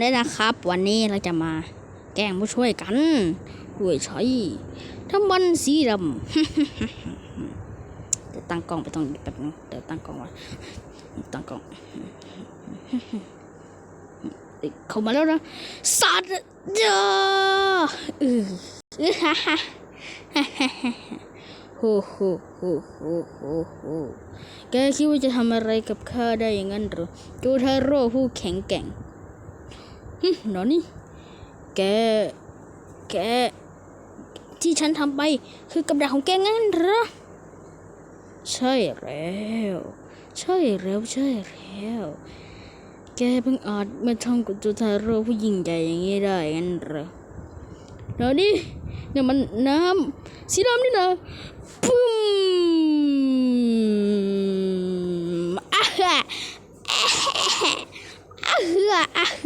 นี่นะครับ วันนี้เราจะมาแกล้งผู้ช่วยกันด้วยใช้ทั้งมันสีดำเดี๋ยวตั้งกล้องไปตรงนี้แป๊บนึงเดี๋ยวตั้งกล้องไว้ตั้งกล้องเอ้ยเข้ามาแล้วนะสัตว์เด้อเออเออฮ่าฮ่าฮ่าฮ่าฮ่าโฮโฮโฮโฮโฮโฮแกคิดว่าจะทำอะไรกับข้าได้อย่างนั้นเหรอโจทาโร่ผู้แข็งแกร่ง ฮึหนอนี่ แก แก ที่ฉันทำไปคือกับดักของแกงั้นเหรอ ใช่แล้ว ใช่แล้วใช่แล้ว แกเพิ่งอาจมาทำกับจูทาโร่ผู้ยิ่งใหญ่อย่างนี้ได้งั้นเหรอเดี๋ยวนี้เนี่ยมันน้ำสีดำนี่นะปุ้มอะ ฮะอะฮ